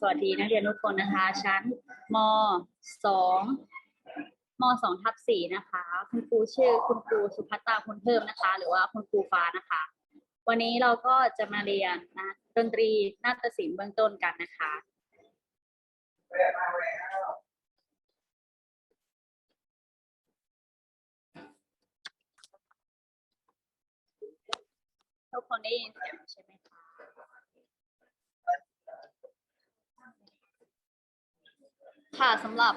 สวัสดีนักเรียนทุกคนนะคะ ชั้นมสองมสองทับสี่นะคะ คุณครูชื่อคุณครูสุภัตตาคุณเพิ่มนะคะ หรือว่าคุณครูฟ้านะคะ วันนี้เราก็จะมาเรียนนะดนตรีนาฏศิลป์เบื้องต้นกันนะคะ ทุกคนได้ยินเสียงใช่ไหม ค่ะสำหรับ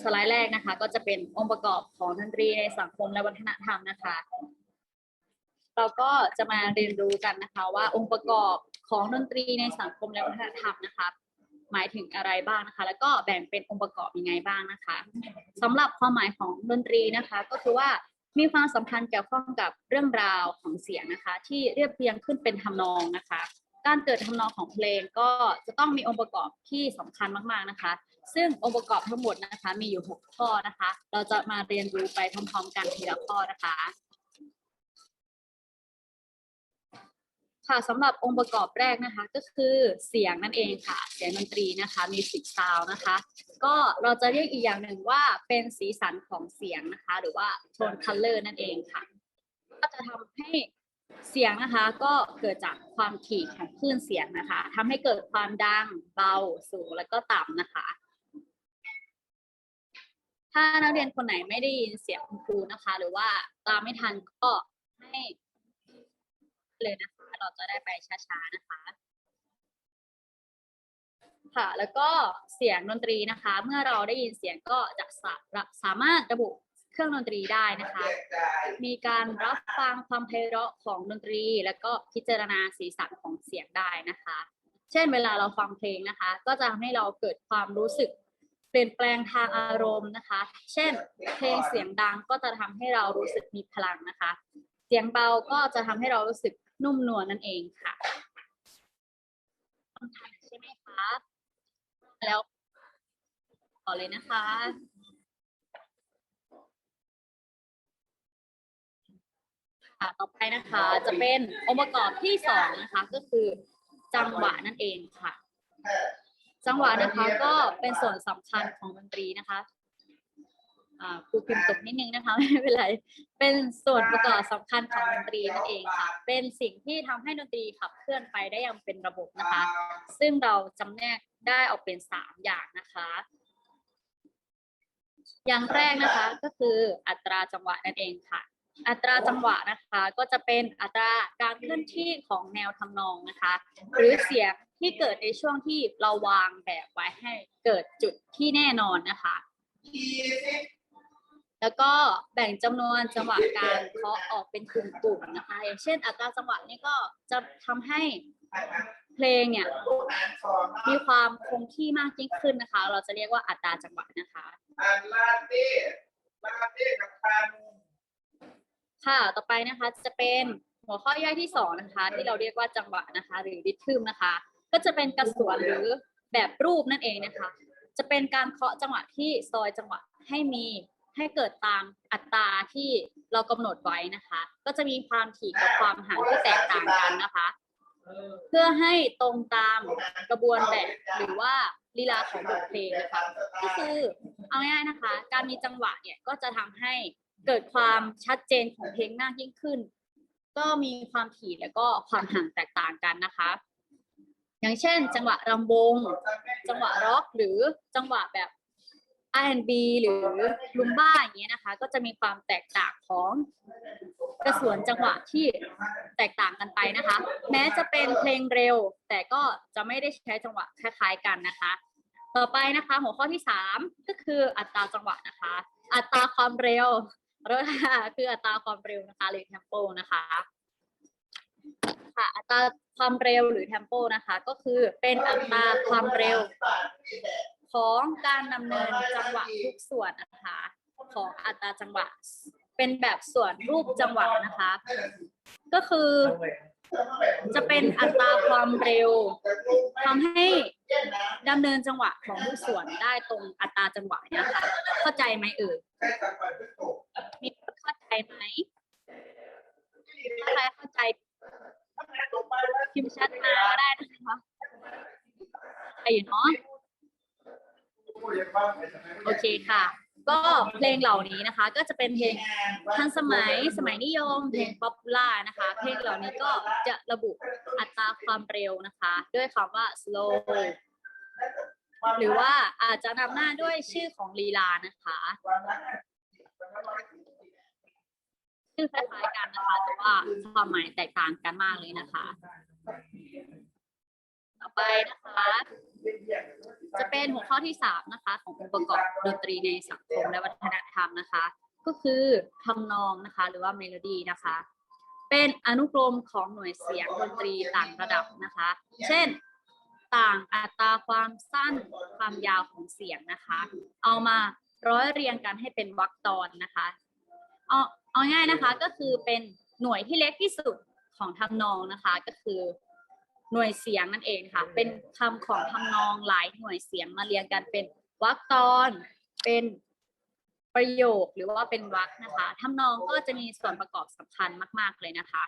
สไลด์แรกนะคะ ก็จะเป็นองค์ประกอบของดนตรีในสังคมและวัฒนธรรมนะคะ เราก็จะมาเรียนรู้กันนะคะ ว่าองค์ประกอบของดนตรีในสังคมและวัฒนธรรมนะคะ หมายถึงอะไรบ้างนะคะ แล้วก็แบ่งเป็นองค์ประกอบยังไงบ้างนะคะสำหรับความหมายของดนตรีนะคะ ก็คือว่ามีความสำคัญเกี่ยวข้องกับเรื่องราวของเสียงนะคะ ที่เรียบเรียงขึ้นเป็นทำนองนะคะ การเกิดทำนองของเพลงก็จะต้องมีองค์ประกอบที่สำคัญมากๆนะคะ ซึ่งองค์ประกอบทั้งหมดนะคะ มีอยู่ 6 ข้อนะคะ เราจะมาเรียนรู้ไปพร้อมๆ กันทีละข้อนะคะ ค่ะสำหรับองค์ประกอบแรกนะคะ ก็คือเสียงนั่นเองค่ะ เสียงดนตรีนะคะมีสิกซาวนะคะ ก็เราจะเรียกอีกอย่างหนึ่งว่าเป็นสีสันของเสียงนะคะ หรือว่าโทนคัลเลอร์นั่นเองค่ะ ก็จะทำให้เสียงนะคะก็เกิดจากความถี่ของคลื่นเสียงนะคะทำให้เกิดความดังเบาสูงแล้วก็ต่ำนะคะ ถ้านักเรียนคนไหนไม่ได้ยินเสียงคุณครูนะคะ หรือว่าตามไม่ทันก็ให้เลยนะคะ เราจะได้ไปช้าๆนะคะ ค่ะ แล้วก็เสียงดนตรีนะคะ เมื่อเราได้ยินเสียงก็จะสาสามารถระบุเครื่องดนตรีได้นะคะ มีการรับฟังความไพเราะของดนตรี แล้วก็พิจารณาสีสันของเสียงได้นะคะ เช่นเวลาเราฟังเพลงนะคะ ก็จะทำให้เราเกิดความรู้สึก เปลี่ยนแปลงทางอารมณ์นะคะ เช่น เพลงเสียงดังก็จะทำให้เรารู้สึกมีพลังนะคะ เสียงเบาก็จะทำให้เรารู้สึกนุ่มนวลนั่นเองค่ะคำถามใช่ไหมคะ แล้วต่อเลยนะคะค่ะต่อไปนะคะ จะเป็นองค์ประกอบที่สองนะคะ ก็คือจังหวะนั่นเองค่ะ จังหวะนะคะก็เป็นส่วนสำคัญของดนตรีนะคะครูพิมพ์ตกนิดนึงนะคะไม่เป็นไรเป็นส่วนประกอบสำคัญของดนตรีนั่นเองค่ะ เป็นสิ่งที่ทำให้ดนตรีขับเคลื่อนไปได้อย่างเป็นระบบนะคะ ซึ่งเราจำแนกได้ออกเป็นสามอย่างนะคะ อย่างแรกนะคะก็คืออัตราจังหวะนั่นเองค่ะ อัตราจังหวะนะคะก็จะเป็นอัตราการเคลื่อนที่ของแนวทำนองนะคะ หรือเสียงที่เกิดในช่วงที่เราวางแบบไว้ให้เกิดจุดที่แน่นอนนะคะ แล้วก็แบ่งจำนวนจังหวะการเคาะออกเป็นกลุ่มๆนะคะ อย่างเช่น อัตราจังหวะนี้ก็จะทำให้เพลงเนี่ยมีความคงที่มากยิ่งขึ้นนะคะ เราจะเรียกว่าอัตราจังหวะนะคะ ค่ะ ต่อไปนะคะจะเป็นหัวข้อย่อยที่สองนะคะ ที่เราเรียกว่าจังหวะนะคะ หรือริทึมนะคะ ก็จะเป็นกระสวนหรือแบบรูปนั่นเองนะคะ จะเป็นการเคาะจังหวะที่ซอยจังหวะให้มีให้เกิดตามอัตราที่เรากำหนดไว้นะคะ ก็จะมีความถี่กับความห่างที่แตกต่างกันนะคะ เพื่อให้ตรงตามกระบวนแบบหรือว่าลีลาของบทเพลงนะคะ ก็คือเอาง่ายๆนะคะ การมีจังหวะเนี่ยก็จะทำให้ เกิดความชัดเจนของเพลงมากยิ่งขึ้น ก็มีความถี่แล้วก็ความห่างแตกต่างกันนะคะ อย่างเช่น จังหวะรำวง จังหวะร็อกหรือจังหวะแบบ R&B หรือลุมบ้าอย่างเงี้ยนะคะ ก็จะมีความแตกต่างของกระสวนจังหวะที่แตกต่างกันไปนะคะ แม้จะเป็นเพลงเร็ว แต่ก็จะไม่ได้ใช้จังหวะคล้ายๆกันนะคะ ต่อไปนะคะ หัวข้อที่สามก็คืออัตราจังหวะนะคะ อัตราความเร็ว เริ่มค่ะคืออัตราความเร็วนะคะหรือ tempo นะคะค่ะอัตราความเร็วหรือ tempo นะคะ ก็คือเป็นอัตราความเร็วของการดำเนินจังหวะทุกส่วนนะคะของอัตราจังหวะ เป็นแบบส่วนรูปจังหวะนะคะ ก็คือจะเป็นอัตราความเร็วทำให้ดำเนินจังหวะของทุกส่วนได้ตรงอัตราจังหวะเนี่ยค่ะเข้าใจไหมเอ่ย มีคนเข้าใจไหมถ้าใครเข้าใจพิมพ์ชัดมาก็ได้นะคะไปอยู่เนาะโอเคค่ะ ก็เพลงเหล่านี้นะคะ ก็จะเป็นเพลงทันสมัยสมัยนิยมเพลงป๊อปปูล่านะคะ เพลงเหล่านี้ก็จะระบุอัตราความเร็วนะคะ ด้วยคำว่า slow หรือว่าอาจจะนำหน้าด้วยชื่อของลีลานะคะชื่อคล้ายๆกันนะคะแต่ว่าความหมายแตกต่างกันมากเลยนะคะ ต่อไปนะคะ จะเป็นหัวข้อที่สามนะคะ ขององค์ประกอบดนตรีในสังคมและวัฒนธรรมนะคะ ก็คือทำนองนะคะ หรือว่าเมโลดี้นะคะ เป็นอนุกรมของหน่วยเสียงดนตรีต่างระดับนะคะ เช่น ต่างอัตราความสั้นความยาวของเสียงนะคะ เอามาร้อยเรียงกันให้เป็นวรรคตอนนะคะเอาเอาง่ายนะคะก็คือเป็นหน่วยที่เล็กที่สุดของทำนองนะคะ ก็คือหน่วยเสียงนั่นเองค่ะ เป็นคำของทำนองหลายหน่วยเสียงมาเรียงกันเป็นวรรคตอน เป็นประโยคหรือว่าเป็นวรรคนะคะทำนองก็จะมีส่วนประกอบสำคัญมาก ๆเลยนะคะ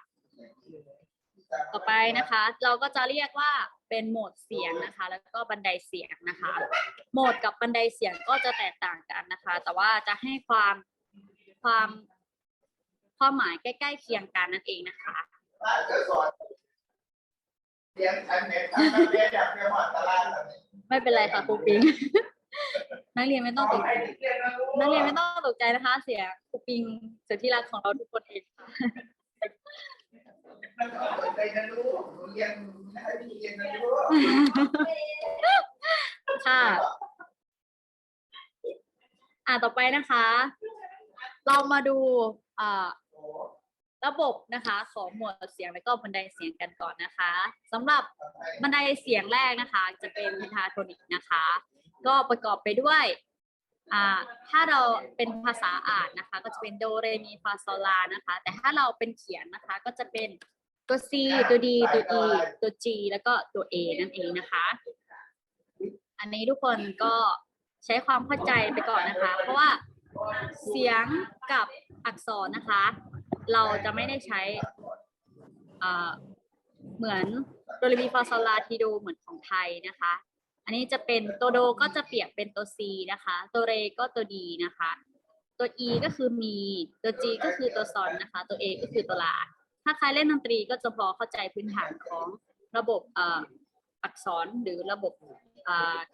ต่อไปนะคะ เราก็จะเรียกว่าเป็นโหมดเสียงนะคะ แล้วก็บันไดเสียงนะคะ โหมดกับบันไดเสียงก็จะแตกต่างกันนะคะ แต่ว่าจะให้ความความความหมายใกล้ๆเคียงกันนั่นเองนะคะเรียนทันเน็ตทันเรียนจากเรียนหมดตารางแบบนี้ไม่เป็นไรค่ะครูปิง นักเรียนไม่ต้องตกใจนักเรียนไม่ต้องตกใจนะคะ เสียครูปิงสุดที่รักของเราทุกคนเองค่ะ เปิดใจนะรู้เรียนให้พี่เรียนนะรู้ค่ะ อ่าต่อไปนะคะ เรามาดูอ่าระบบนะคะของหมวดเสียงและก็บันไดเสียงกันก่อนนะคะสำหรับบันไดเสียงแรกนะคะ จะเป็นพนทาโทนิกนะคะ ก็ประกอบไปด้วยอ่าถ้าเราเป็นภาษาอ่านนะคะ ก็จะเป็นโดเรมีฟาโซลานะคะ แต่ถ้าเราเป็นเขียนนะคะ ก็จะเป็น ตัว C ตัว D ตัว E ตัว G แล้วก็ตัว A นั่นเองนะคะ อันนี้ทุกคนก็ใช้ความเข้าใจไปก่อนนะคะ เพราะว่าเสียงกับอักษรนะคะ เราจะไม่ได้ใช้เหมือนโดเรมีฟาโซลาทีโดเหมือนของไทยนะคะ อันนี้จะเป็นตัวโดก็จะเปรียบเป็นตัว C นะคะ ตัวเรก็ตัว D นะคะ ตัว E ก็คือมี ตัว G ก็คือตัวซอนนะคะ ตัว A ก็คือตัวลา ถ้าใครเล่นดนตรีก็จะพอเข้าใจพื้นฐานของระบบอักษรหรือระบบ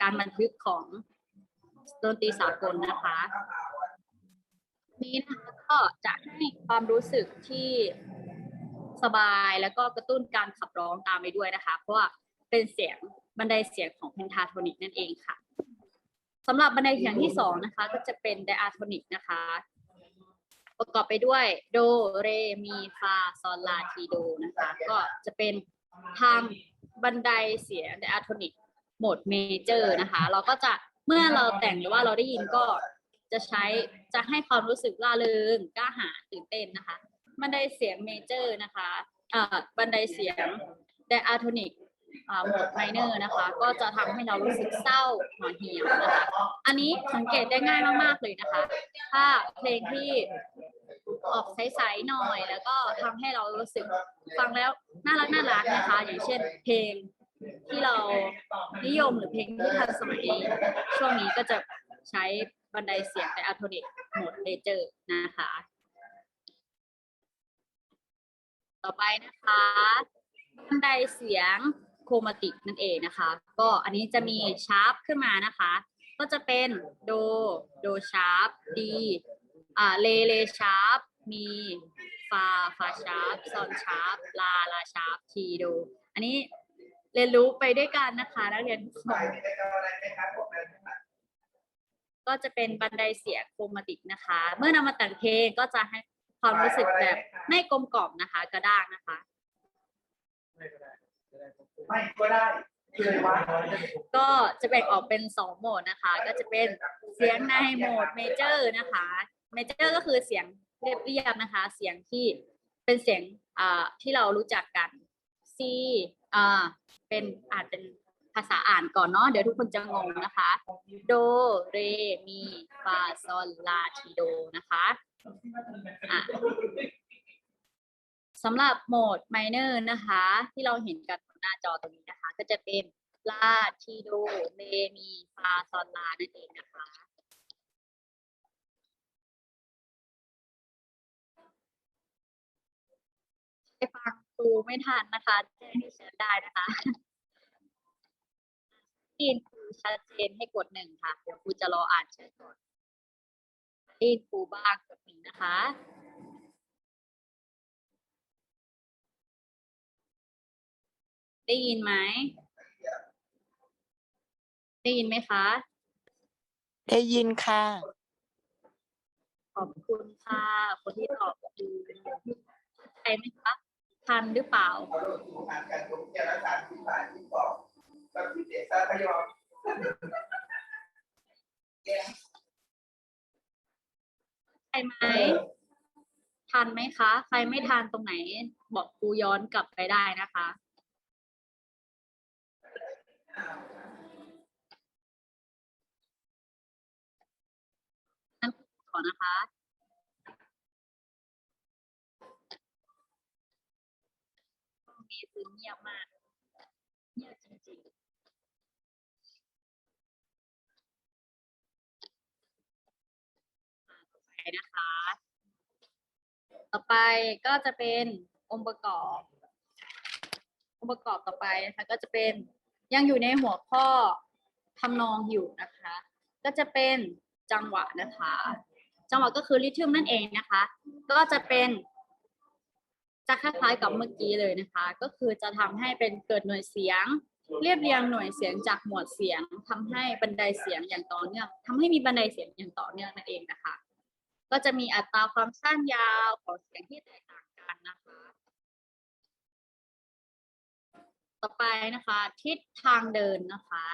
การบันทึกของดนตรีสากลนะคะนี้นะคะก็จะให้ความรู้สึกที่สบายแล้วก็กระตุ้นการขับร้องตามไปด้วยนะคะ เพราะว่าเป็นเสียงบันไดเสียงของเพนทาโทนิกนั่นเองค่ะสำหรับบันไดเสียงที่สองนะคะ ก็จะเป็นไดอะโทนิกนะคะ ประกอบไปด้วยโดเรมีฟาซอลลาทีโดนะคะ ก็จะเป็นทางบันไดเสียงไดอะโทนิกโหมดเมเจอร์นะคะ เราก็จะเมื่อเราแต่งหรือว่าเราได้ยินก็จะใช้จะให้ความรู้สึกล่าเริงกล้าหาญตื่นเต้นนะคะ บันไดเสียงเมเจอร์นะคะเอ่อบันไดเสียงไดอะโทนิก หมดไมเนอร์นะคะ ก็จะทำให้เรารู้สึกเศร้าห่อเหี่ยวนะคะ อันนี้สังเกตได้ง่ายมากๆเลยนะคะ ถ้าเพลงที่ออกใสๆหน่อย แล้วก็ทำให้เรารู้สึกฟังแล้วน่ารักน่ารักนะคะ อย่างเช่น เพลงที่เรานิยมหรือเพลงที่ทันสมัยช่วงนี้ก็จะใช้บันไดเสียงแต่อะโทนิกโหมดเมเจอร์นะคะ ต่อไปนะคะ บันไดเสียง โครมาติกนั่นเองนะคะ ก็อันนี้จะมีชาร์ปขึ้นมานะคะ ก็จะเป็นโดโดชาร์ปดีอ่าเลเลชาร์ปมีฟาฟาชาร์ปซอนชาร์ปลาลาชาร์ปทีโดอันนี้เรียนรู้ไปด้วยกันนะคะนักเรียนทุกคนก็จะเป็นบันไดเสียงโครมาติกนะคะ เมื่อนำมาแต่งเพลงก็จะให้ความรู้สึกแบบไม่กลมกล่อมนะคะ กระด้างนะคะ ไม่ก็ได้คือว่าก็จะแบ่งออกเป็นสองโหมดนะคะ ก็จะเป็นเสียงในโหมดเมเจอร์นะคะเมเจอร์ก็คือเสียงเรียบๆนะคะ เสียงที่เป็นเสียงอ่าที่เรารู้จักกัน C อ่าเป็นอาจเป็นภาษาอ่านก่อนเนาะเดี๋ยวทุกคนจะงงนะคะ โด เร มี ฟา ซอล ลา ทีโด นะคะอะ สำหรับโหมดไมเนอร์นะคะ ที่เราเห็นกันบนหน้าจอตรงนี้นะคะ ก็จะเป็นลาทีโดเรมีฟาซอนลานั่นเองนะคะใครฟังครูไม่ทันนะคะแจ้งที่เชิญได้นะคะได้ยินครูชัดเจนให้กดหนึ่งค่ะ เดี๋ยวครูจะรออ่านเชิญก่อนได้ยินครูบ้างกดหนึ่งนะคะ ได้ยินไหม ได้ยินไหมคะ ได้ยินค่ะ ขอบคุณค่ะ คนที่ตอบคือใครไหมคะ ทันหรือเปล่าพอเราดูงานการจบเกียรติศาสตร์ที่ผ่านที่สองก็พิเศษซาทยองใช่ไหม ทันไหมคะ ใครไม่ทันตรงไหน บอกครูย้อนกลับไปได้นะคะ นั่น ก่อนนะคะห้องนี้คือเงียบมาก เงียบจริงๆไปนะคะ ต่อไปก็จะเป็นองค์ประกอบ องค์ประกอบต่อไปนะคะก็จะเป็นยังอยู่ในหัวข้อทำนองอยู่นะคะ ก็จะเป็นจังหวะนะคะ จังหวะก็คือริทึมนั่นเองนะคะ ก็จะเป็น จะคล้ายๆกับเมื่อกี้เลยนะคะ ก็คือจะทำให้เป็นเกิดหน่วยเสียง เรียบเรียงหน่วยเสียงจากหมวดเสียงทำให้บันไดเสียงอย่างต่อเนื่องทำให้มีบันไดเสียงอย่างต่อเนื่องนั่นเองนะคะ ก็จะมีอัตราความสั้นยาวของเสียงที่แตกต่างกันนะคะ ต่อไปนะคะ ทิศทางเดินนะคะ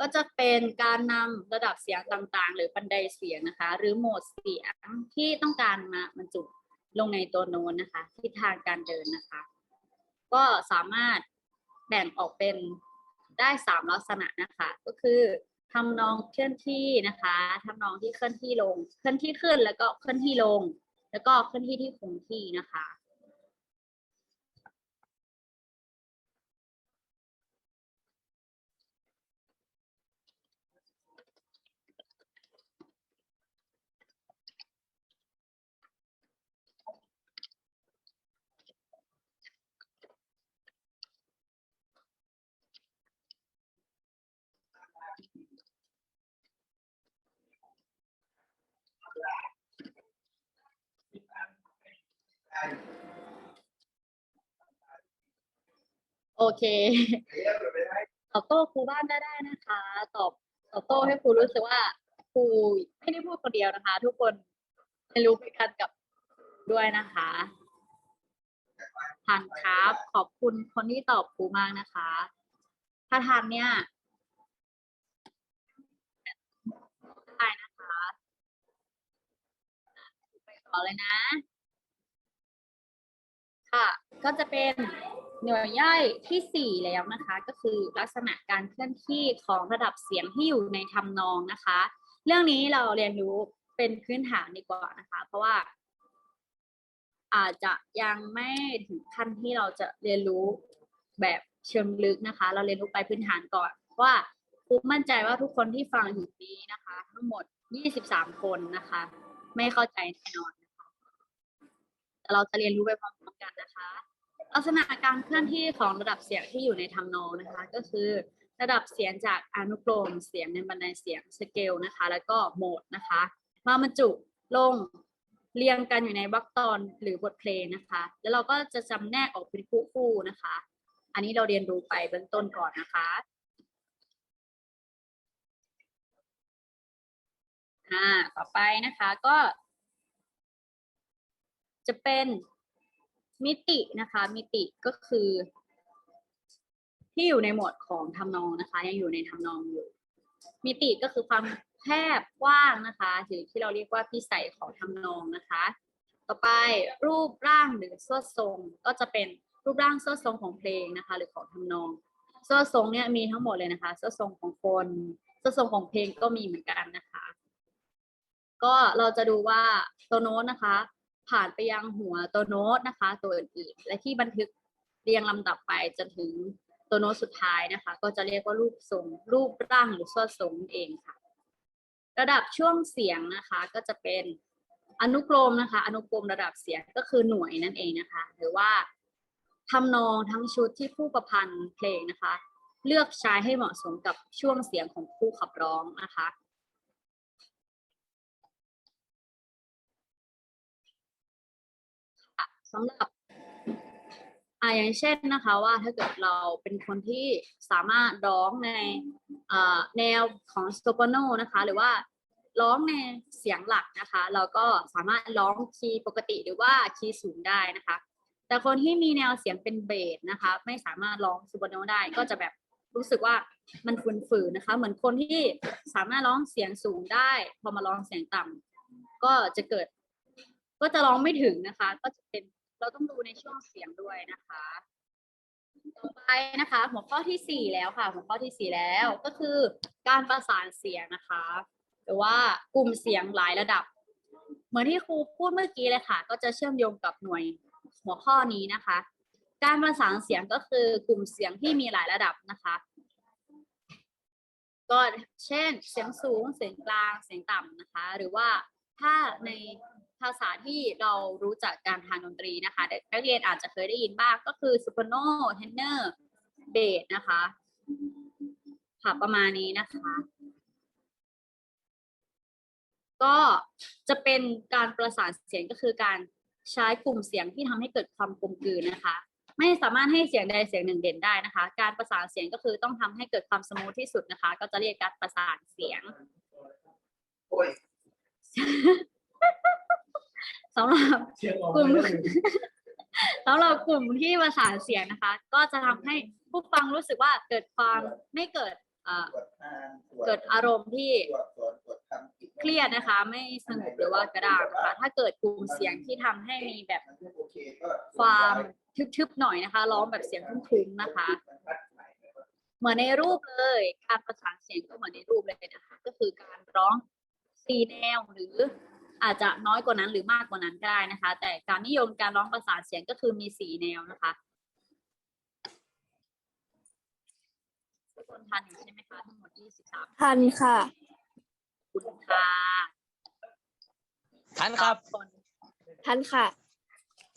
ก็จะเป็นการนำระดับเสียงต่างๆ หรือบันไดเสียงนะคะ หรือโหมดเสียงที่ต้องการมาบรรจุลงในตัวโน้นนะคะทิศทางการเดินนะคะ ก็สามารถแบ่งออกเป็นได้สามลักษณะนะคะ ก็คือทำนองเคลื่อนที่นะคะทำนองที่เคลื่อนที่ลง เคลื่อนที่ขึ้นแล้วก็เคลื่อนที่ลง แล้วก็เคลื่อนที่ที่คงที่นะคะ โอเค ตอบโต้ครูบ้านได้ได้นะคะ ตอบตอบโต้ให้ครูรู้สึกว่าครูไม่ได้พูดคนเดียวนะคะ ทุกคนเรียนรู้ไปกันกับด้วยนะคะทันครับขอบคุณคนที่ตอบครูมากนะคะ ถ้าทันเนี่ยได้นะคะไปต่อเลยนะ ค่ะก็จะเป็นหน่วยย่อยที่สี่แล้วนะคะ ก็คือลักษณะการเคลื่อนที่ของระดับเสียงที่อยู่ในทำนองนะคะ เรื่องนี้เราเรียนรู้เป็นพื้นฐานดีกว่านะคะ เพราะว่า อาจจะยังไม่ถึงขั้นที่เราจะเรียนรู้แบบเชิงลึกนะคะ เราเรียนรู้ไปพื้นฐานก่อนว่าครูมั่นใจว่าทุกคนที่ฟังอยู่นี้นะคะ ทั้งหมด 23 คนนะคะ ไม่เข้าใจแน่นอน แต่เราจะเรียนรู้ไปพร้อมๆกันนะคะ ลักษณะการเคลื่อนที่ของระดับเสียงที่อยู่ในทำนองนะคะ ก็คือระดับเสียงจากอนุกรมเสียงในบันไดเสียงสเกลนะคะ แล้วก็โหมดนะคะ มาบรรจุลงเรียงกันอยู่ในวรรคตอนหรือบทเพลงนะคะ แล้วเราก็จะจำแนกออกเป็นคู่ๆนะคะ อันนี้เราเรียนรู้ไปเบื้องต้นก่อนนะคะอ่าต่อไปนะคะก็ จะเป็นมิตินะคะ มิติก็คือ ที่อยู่ในหมวดของทำนองนะคะ ยังอยู่ในทำนองอยู่ มิติก็คือความแคบกว้างนะคะหรือที่เราเรียกว่าพิสัยของทำนองนะคะ ต่อไปรูปร่างหรือส่วนทรงก็จะเป็นรูปร่างส่วนทรงของเพลงนะคะ หรือของทำนองส่วนทรงเนี่ยมีทั้งหมดเลยนะคะส่วนทรงของคนส่วนทรงของเพลงก็มีเหมือนกันนะคะ ก็เราจะดูว่าตัวโน้ตนะคะ ผ่านไปยังหัวตัวโน้ตนะคะ ตัวอื่นๆและที่บันทึกเรียงลำดับไปจนถึงตัวโน้ตสุดท้ายนะคะ ก็จะเรียกว่ารูปทรง รูปร่างหรือส่วนทรงนั่นเองค่ะ ระดับช่วงเสียงนะคะ ก็จะเป็นอนุกรมนะคะ อนุกรมระดับเสียงก็คือหน่วยนั่นเองนะคะ หรือว่าทำนองทั้งชุดที่ผู้ประพันธ์เพลงนะคะ เลือกใช้ให้เหมาะสมกับช่วงเสียงของผู้ขับร้องนะคะ สำหรับอ่าอย่างเช่นนะคะว่าถ้าเกิดเราเป็นคนที่สามารถร้องในแนวของสโตปโนนะคะ หรือว่าร้องในเสียงหลักนะคะ เราก็สามารถร้องคีย์ปกติหรือว่าคีย์สูงได้นะคะ แต่คนที่มีแนวเสียงเป็นเบสนะคะ ไม่สามารถร้องซูเปโนได้ก็จะแบบรู้สึกว่ามันฝืนๆนะคะ เหมือนคนที่สามารถร้องเสียงสูงได้ พอมาร้องเสียงต่ำก็จะเกิด ก็จะร้องไม่ถึงนะคะ ก็จะเป็น เราต้องดูในช่วงเสียงด้วยนะคะ ต่อไปนะคะ หัวข้อที่สี่แล้วค่ะ หัวข้อที่สี่แล้วก็คือการประสานเสียงนะคะ หรือว่ากลุ่มเสียงหลายระดับ เหมือนที่ครูพูดเมื่อกี้เลยค่ะ ก็จะเชื่อมโยงกับหน่วยหัวข้อนี้นะคะ การประสานเสียงก็คือกลุ่มเสียงที่มีหลายระดับนะคะก็เช่นเสียงสูงเสียงกลางเสียงต่ำนะคะ หรือว่าถ้าใน ภาษาที่เรารู้จักการทางดนตรีนะคะนักเรียนอาจจะเคยได้ยินบ้างก็คือซูเปอร์โนเทนเนอร์เบสนะคะค่ะประมาณนี้นะคะ ก็จะเป็นการประสานเสียงก็คือการใช้กลุ่มเสียงที่ทำให้เกิดความกลมกลืนนะคะ ไม่สามารถให้เสียงใดเสียงหนึ่งเด่นได้นะคะ การประสานเสียงก็คือต้องทำให้เกิดความสมูทที่สุดนะคะ ก็จะเรียกการประสานเสียง สำหรับกลุ่มสำหรับกลุ่มที่ประสานเสียงนะคะ ก็จะทำให้ผู้ฟังรู้สึกว่าเกิดความไม่เกิดเอ่อเกิดอารมณ์ที่เครียดนะคะ ไม่สงบหรือว่ากระด้างนะคะถ้าเกิดกลุ่มเสียงที่ทำให้มีแบบคก็ความทึบๆหน่อยนะคะ ร้องแบบเสียงทุ้มๆนะคะ เหมือนในรูปเลย การประสานเสียงก็เหมือนในรูปเลยนะคะ ก็คือการร้องสี่แนวหรือ อาจจะน้อยกว่านั้นหรือมากกว่านั้นก็ได้นะคะ แต่การนิยมการร้องประสานเสียงก็คือมีสี่แนวนะคะทุกคนทันอยู่ใช่ไหมคะทั้งหมดยี่สิบสามทันค่ะคุณค่ะทันครับ คนทันค่ะ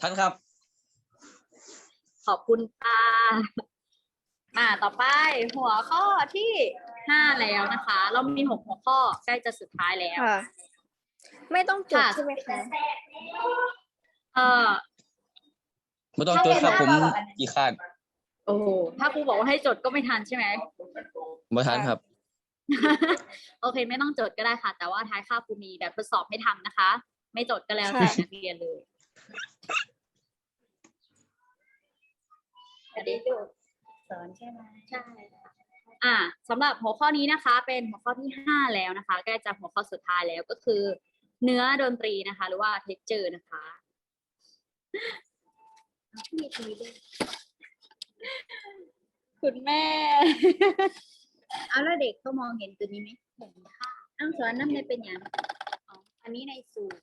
ทันครับ ขอบคุณค่ะมาต่อไปหัวข้อที่ห้าแล้วนะคะ เรามีหกหัวข้อใกล้จะสุดท้ายแล้ว ค่ะ ไม่ต้องจดค่ะ ใช่ไหมคะเอ่อ ไม่ต้องจดครับผมกี่คาดโอ้โหถ้าครูบอกว่าให้จดก็ไม่ทันใช่ไหมไม่ทันครับ โอเค ไม่ต้องจดก็ได้ค่ะ แต่ว่าท้ายค่าบครูมีแบบทดสอบไม่ทำนะคะ ไม่จดก็แล้วแต่นักเรียนเลยอันนี้จดสอนใช่ไหมใช่ค่ะอ่าสำหรับหัวข้อนี้นะคะ เป็นหัวข้อที่ห้าแล้วนะคะใกล้จะหัวข้อสุดท้ายแล้วก็คือ เนื้อดนตรีนะคะ หรือว่าเทคเจอร์นะคะมีตรงนี้ด้วยคุณแม่ เอาแล้วเด็กเขามองเห็นตัวนี้ไหมเห็นค่ะอ้างสอนน้ำในเป็นอย่างอ๋ออันนี้ในสูตร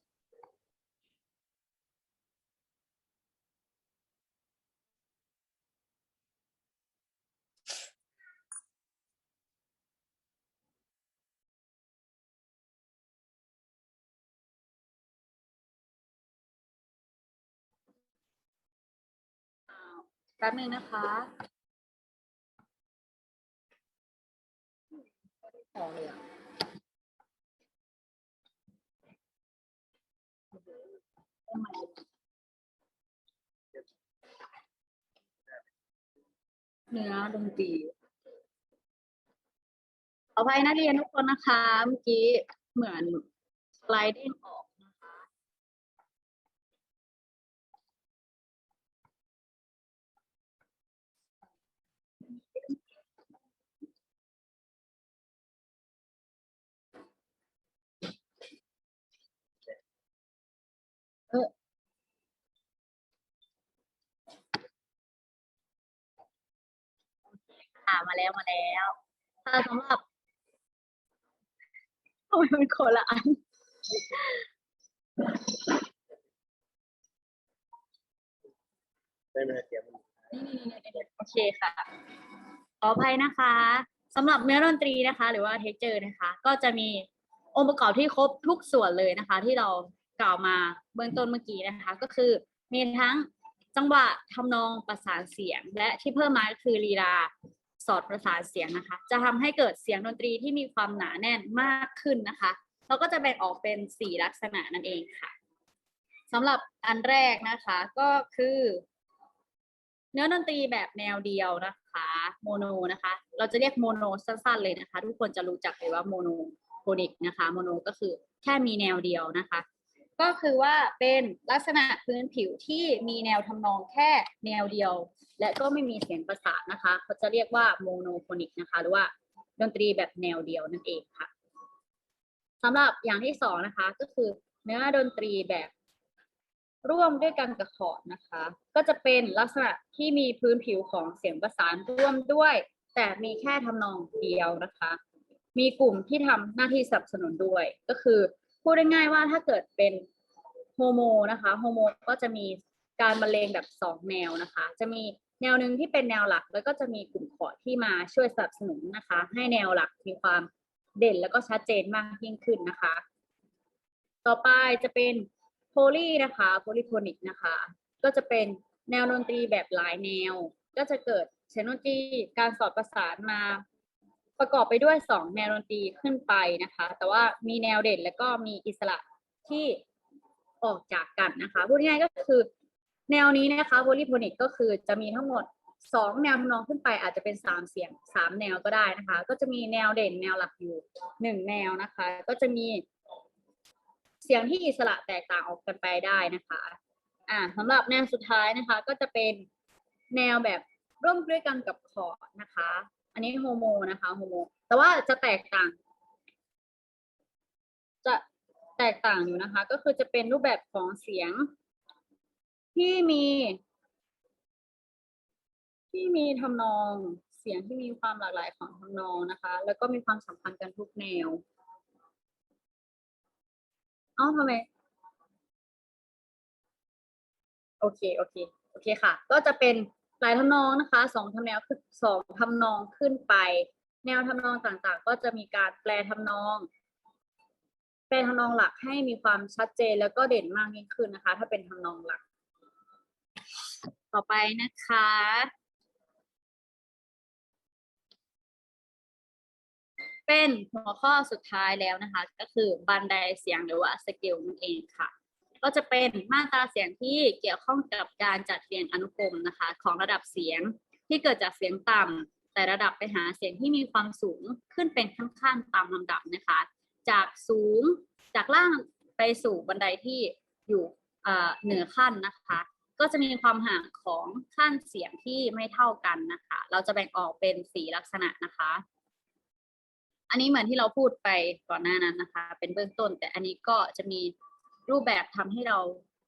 แป๊บนึงนะคะพอเลยอะเนื้อดนตรีขออภัยนักเรียนทุกคนนะคะ เมื่อกี้เหมือนสไลด์เด้งออก มาแล้วมาแล้วค่ะสำหรับทำไมมันคนละอันได้ไหมเสียงนี่นี่นี่นี่โอเคค่ะ ขออภัยนะคะสำหรับเนื้อดนตรีนะคะ หรือว่าเทคเจอร์นะคะ ก็จะมีองค์ประกอบที่ครบทุกส่วนเลยนะคะ ที่เรากล่าวมาเบื้องต้นเมื่อกี้นะคะ ก็คือมีทั้งจังหวะทำนองประสานเสียง และที่เพิ่มมาก็คือลีลา สอดประสานเสียงนะคะ จะทำให้เกิดเสียงดนตรีที่มีความหนาแน่นมากขึ้นนะคะเราก็จะแบ่งออกเป็นสี่ลักษณะนั่นเองค่ะสำหรับอันแรกนะคะก็คือ เนื้อดนตรีแบบแนวเดียวนะคะโมโนนะคะ เราจะเรียกโมโนสั้นๆเลยนะคะ ทุกคนจะรู้จักเลยว่าโมโนโฟนิกนะคะโมโนก็คือแค่มีแนวเดียวนะคะ ก็คือว่าเป็นลักษณะพื้นผิวที่มีแนวทำนองแค่แนวเดียว และก็ไม่มีเสียงประสานนะคะเขาจะเรียกว่าโมโนโฟนิกนะคะหรือว่าดนตรีแบบแนวเดียวนั่นเองค่ะสำหรับอย่างที่สองนะคะก็คือเนื้อดนตรีแบบร่วมด้วยกันกับคอร์ดนะคะ ก็จะเป็นลักษณะที่มีพื้นผิวของเสียงประสานร่วมด้วย แต่มีแค่ทำนองเดียวนะคะ มีกลุ่มที่ทำหน้าที่สนับสนุนด้วย ก็คือพูดง่ายๆว่าถ้าเกิดเป็นโฮโมนะคะโฮโมก็จะมีการบรรเลงแบบสองแนวนะคะ จะมี แนวหนึ่งที่เป็นแนวหลักแล้วก็จะมีกลุ่มคอที่มาช่วยสนับสนุนนะคะ ให้แนวหลักมีความเด่นแล้วก็ชัดเจนมากยิ่งขึ้นนะคะ ต่อไปจะเป็นโพลีนะคะโพลีโทนิกนะคะ ก็จะเป็นแนวดนตรีแบบหลายแนว ก็จะเกิดเสียงดนตรีการสอดประสานมา ประกอบไปด้วยสองแนวดนตรีขึ้นไปนะคะ แต่ว่ามีแนวเด่นและก็มีอิสระที่ออกจากกันนะคะพูดง่ายก็คือ แนวนี้นะคะโพลีโทนิกก็คือจะมีทั้งหมดสองแนวทำนองขึ้นไปอาจจะเป็นสามเสียงสามแนวก็ได้นะคะ ก็จะมีแนวเด่นแนวหลักอยู่หนึ่งแนวนะคะ ก็จะมีเสียงที่อิสระแตกต่างออกกันไปได้นะคะอ่าสำหรับแนวสุดท้ายนะคะ ก็จะเป็นแนวแบบร่วมด้วยกันกับคอร์ดนะคะ อันนี้โฮโมนะคะโฮโมแต่ว่าจะแตกต่าง จะแตกต่างอยู่นะคะ ก็คือจะเป็นรูปแบบของเสียง ที่มี ที่มีทำนองเสียงที่มีความหลากหลายของทำนองนะคะ แล้วก็มีความสัมพันธ์กันทุกแนวเอ้าทำไมโอเคโอเคโอเคค่ะ ก็จะเป็นหลายทำนองนะคะสองทำแนวคือสองทำนองขึ้นไป แนวทำนองต่างๆ ก็จะมีการแปลทำนอง แปลทำนองหลักให้มีความชัดเจนแล้วก็เด่นมากยิ่งขึ้นนะคะ ถ้าเป็นทำนองหลัก ต่อไปนะคะ เป็นหัวข้อสุดท้ายแล้วนะคะ ก็คือบันไดเสียงหรือว่าสเกลนั่นเองค่ะ ก็จะเป็นมาตราเสียงที่เกี่ยวข้องกับการจัดเรียงอนุกรมนะคะ ของระดับเสียงที่เกิดจากเสียงต่ำแต่ระดับไปหาเสียงที่มีความสูงขึ้นเป็นขั้นๆตามลำดับนะคะ จากสูงจากล่างไปสู่บันไดที่อยู่เอ่อเหนือขั้นนะคะ ก็จะมีความห่างของขั้นเสียงที่ไม่เท่ากันนะคะ เราจะแบ่งออกเป็นสีลักษณะนะคะ อันนี้เหมือนที่เราพูดไปก่อนหน้านั้นนะคะ เป็นเบื้องต้น แต่อันนี้ก็จะมีรูปแบบทำให้เรา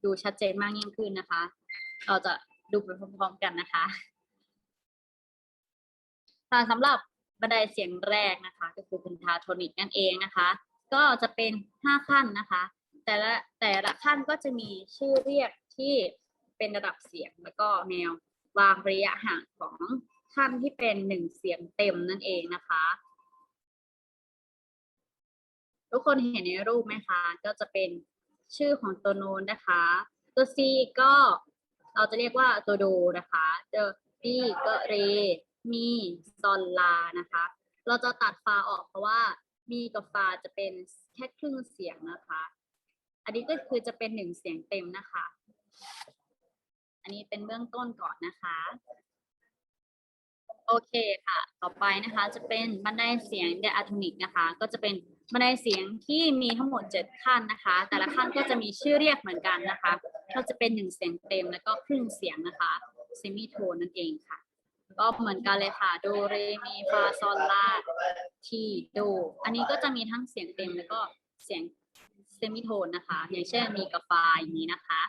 ดูชัดเจนมากยิ่งขึ้นนะคะ เราจะดูไปพร้อมๆกันนะคะสำหรับบันไดเสียงแรกนะคะ ก็คือเป็นทาโทนิกนั่นเองนะคะ ก็จะเป็นห้าขั้นนะคะ แต่ละแต่ละขั้นก็จะมีชื่อเรียกที่ เป็นระดับเสียงแล้วก็แนววางระยะห่างของขั้นที่เป็นหนึ่งเสียงเต็มนั่นเองนะคะ ทุกคนเห็นในรูปไหมคะ ก็จะเป็นชื่อของตัวโน้นนะคะ ตัว C ก็เราจะเรียกว่าตัวโดนะคะตัว D ก็เร มีซอนลานะคะ เราจะตัดฟาออกเพราะว่ามีกับฟาจะเป็นแค่ครึ่งเสียงนะคะ อันนี้ก็คือจะเป็นหนึ่งเสียงเต็มนะคะ อันนี้เป็นเบื้องต้นก่อนนะคะ โอเคค่ะ ต่อไปนะคะจะเป็นบันไดเสียงไดอะโทนิกนะคะ ก็จะเป็นบันไดเสียงที่มีทั้งหมด 7 ขั้นนะคะ แต่ละขั้นก็จะมีชื่อเรียกเหมือนกันนะคะ ก็จะเป็นหนึ่งเสียงเต็มแล้วก็ครึ่งเสียงนะคะเซมิโทนนั่นเองค่ะ ก็เหมือนกันเลยค่ะ โดเรมีฟาซอลลาทีโด อันนี้ก็จะมีทั้งเสียงเต็มแล้วก็เสียงเซมิโทนนะคะ อย่างเช่นมีกับฟาอย่างนี้นะคะ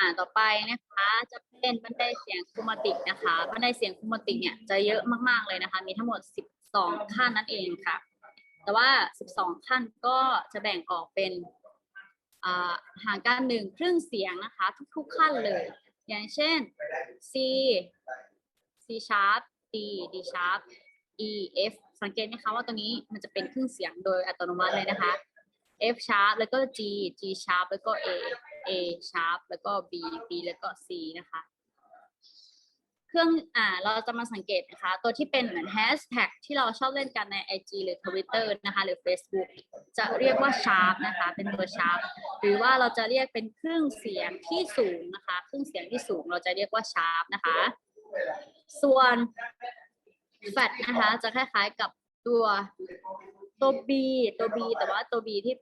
อ่าต่อไปนะคะจะเป็นบันไดเสียงคูมาติกนะคะบันไดเสียงคูมาติกเนี่ยจะเยอะมากๆเลยนะคะ มีทั้งหมด 12 ขั้นนั่นเองค่ะ แต่ว่า 12 ขั้นก็จะแบ่งออกเป็นห่างกันหนึ่งครึ่งเสียงนะคะ ทุกๆขั้นเลย อย่างเช่น C C sharp D D sharp E F สังเกตไหมคะว่าตัวนี้มันจะเป็นครื่งเสียงโดยอัตโนมัติเลยนะคะ F sharp แล้วก็ G G sharp แล้วก็ A A sharp แล้วก็ B B แล้วก็ C นะคะ เครื่องอ่าเราจะมาสังเกตนะคะ ตัวที่เป็นเหมือนแฮชแท็กที่เราชอบเล่นกันใน IG หรือ Twitter นะคะ หรือ Facebook จะเรียกว่า sharp นะคะ เป็นตัว sharp หรือว่าเราจะเรียกเป็นเครื่องเสียงที่สูงนะคะเครื่องเสียงที่สูงเราจะเรียกว่า sharp นะคะ ส่วน fat นะคะ จะคล้ายๆกับตัวตัว B ตัว B แต่ว่าตัว B ที่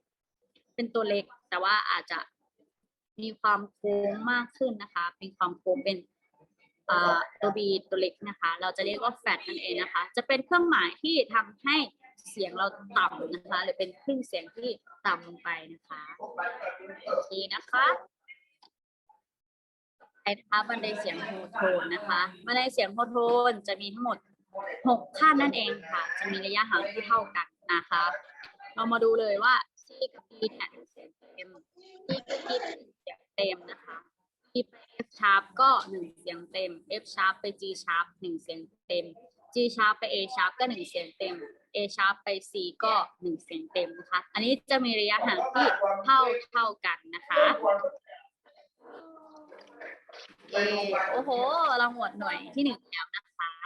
เป็นตัวเล็ก แต่ว่าอาจจะ มีความโค้งมากขึ้นนะคะ มีความโค้งเป็นตัว B ตัวเล็กนะคะ เราจะเรียกว่า fat นั่นเองนะคะ จะเป็นเครื่องหมายที่ทำให้เสียงเราต่ำนะคะ หรือเป็นคลื่นเสียงที่ต่ำลงไปนะคะโอเคนะคะไอ้นะคะบันไดเสียงโฮโทนนะคะบันไดเสียงโฮโทนจะมีทั้งหมดหกขั้นนั่นเองค่ะ จะมีระยะห่างที่เท่ากันนะคะ เรามาดูเลยว่า C กับ D เนี่ยเสียงเต็ม D กับ E เต็มนะคะ E ไป F sharp ก็หนึ่งเสียงเต็ม F sharp ไป G sharp หนึ่งเสียงเต็ม G sharp ไป A sharp ก็หนึ่งเสียงเต็ม A sharp ไป C ก็หนึ่งเสียงเต็มนะคะ อันนี้จะมีระยะห่างที่เท่าเท่ากันนะคะโอ้โหเราหมวดหน่วยที่หนึ่งแล้วนะคะ